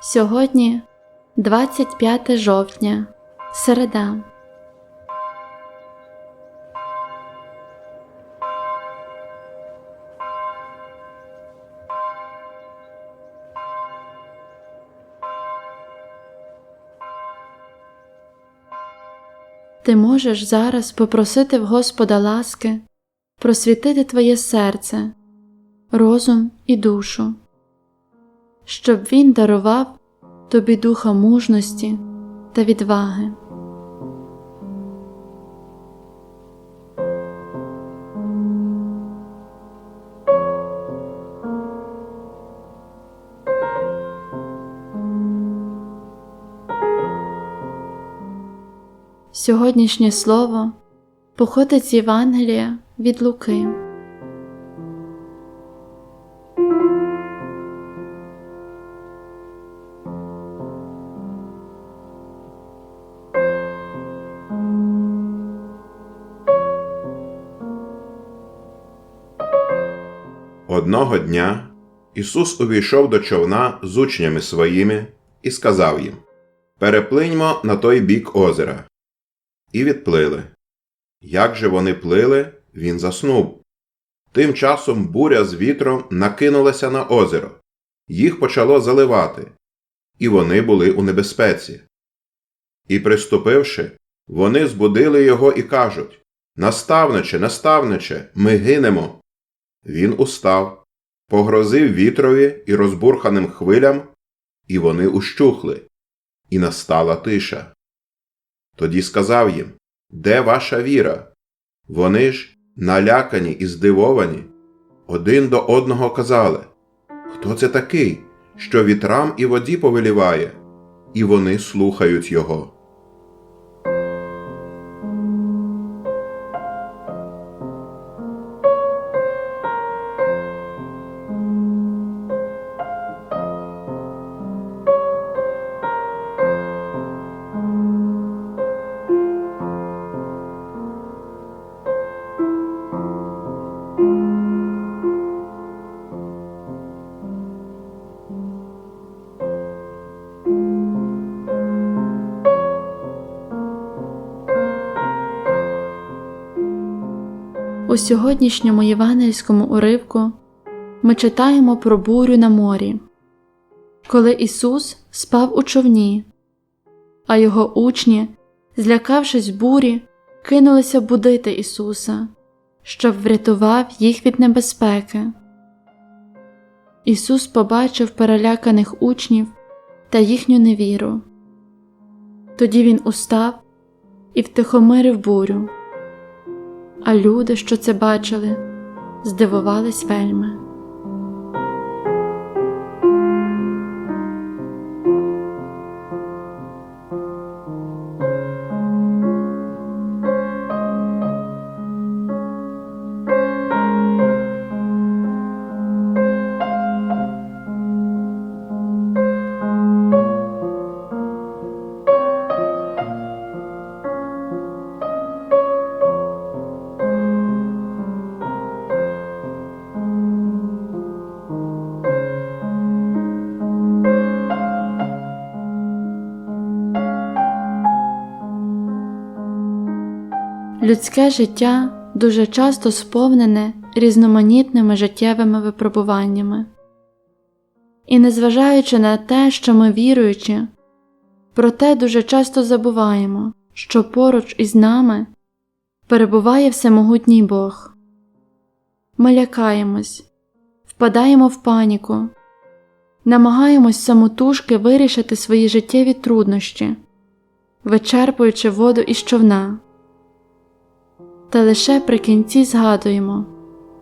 Сьогодні 25 жовтня, середа. Ти можеш зараз попросити в Господа ласки просвітити твоє серце, розум і душу, щоб Він дарував тобі духа мужності та відваги. Сьогоднішнє слово походить з Євангелія від Луки. Одного дня Ісус увійшов до човна з учнями своїми і сказав їм Переплиньмо на той бік озера. І відплили. Як же вони плили, він заснув. Тим часом буря з вітром накинулася на озеро, їх почало заливати, і вони були у небезпеці. І, приступивши, вони збудили його і кажуть Наставниче, наставниче, ми гинемо. Він устав, погрозив вітрові і розбурханим хвилям, і вони ущухли, і настала тиша. Тоді сказав їм Де ваша віра? Вони ж, налякані і здивовані, один до одного казали Хто це такий, що вітрам і воді повеліває? І вони слухають його. Сьогоднішньому євангельському уривку ми читаємо про бурю на морі, коли Ісус спав у човні, а його учні, злякавшись бурі, кинулися будити Ісуса, щоб врятував їх від небезпеки. Ісус побачив переляканих учнів та їхню невіру. Тоді Він устав і втихомирив бурю а люди, що це бачили, здивувались вельми. Людське життя дуже часто сповнене різноманітними життєвими випробуваннями. І незважаючи на те, що ми віруючі, проте дуже часто забуваємо, що поруч із нами перебуває всемогутній Бог. Ми лякаємось, впадаємо в паніку, намагаємось самотужки вирішити свої життєві труднощі, вичерпуючи воду із човна. Та лише при кінці згадуємо,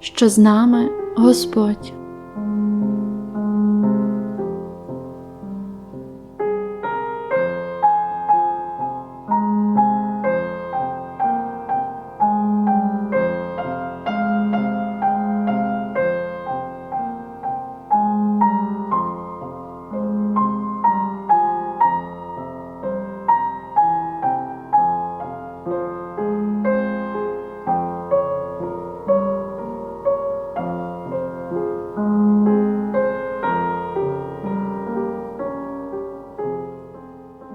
що з нами Господь.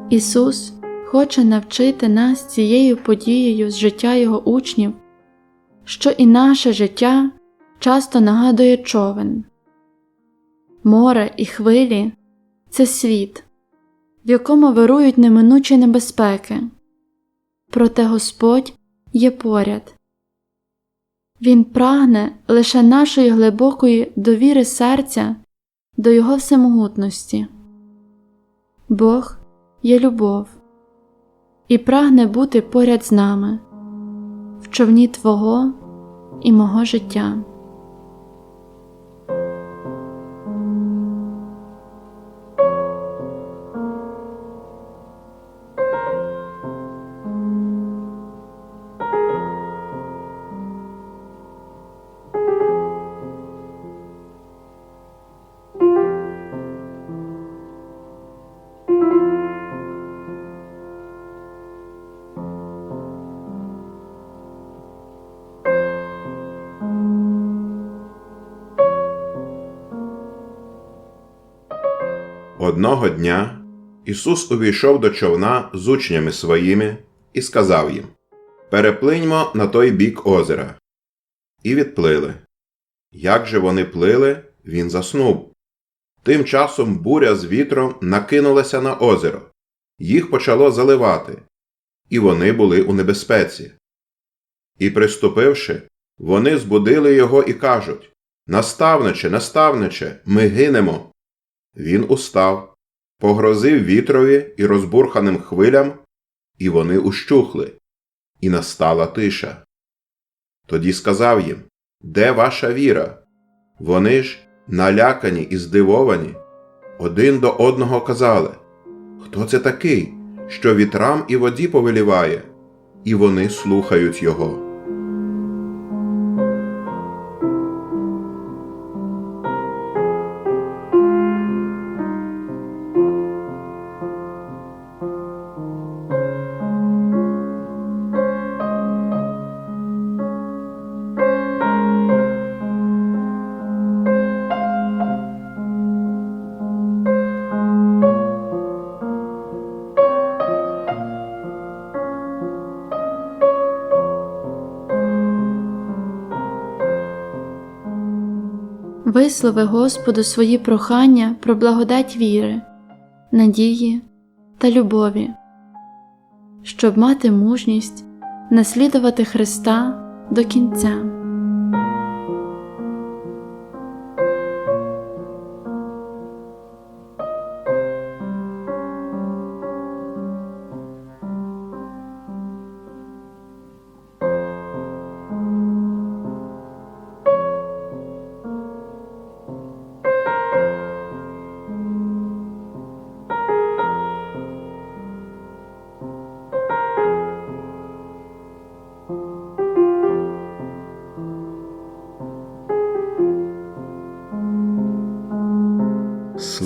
Ісус хоче навчити нас цією подією з життя Його учнів, що і наше життя часто нагадує човен. Море і хвилі це світ, в якому вирують неминучі небезпеки. Проте Господь є поряд. Він прагне лише нашої глибокої довіри серця до Його всемогутності. Бог є любов і прагне бути поряд з нами в човні Твого і мого життя. Одного дня Ісус увійшов до човна з учнями своїми і сказав їм Переплиньмо на той бік озера. І відплили. Як же вони плили, він заснув. Тим часом буря з вітром накинулася на озеро, їх почало заливати, і вони були у небезпеці. І, приступивши, вони збудили його і кажуть Наставниче, наставниче, ми гинемо. Він устав, погрозив вітрові і розбурханим хвилям, і вони ущухли, і настала тиша. Тоді сказав їм Де ваша віра? Вони ж, налякані і здивовані, один до одного казали Хто це такий, що вітрам і воді повеліває? І вони слухають його. Вислови Господу свої прохання про благодать віри, надії та любові, щоб мати мужність наслідувати Христа до кінця.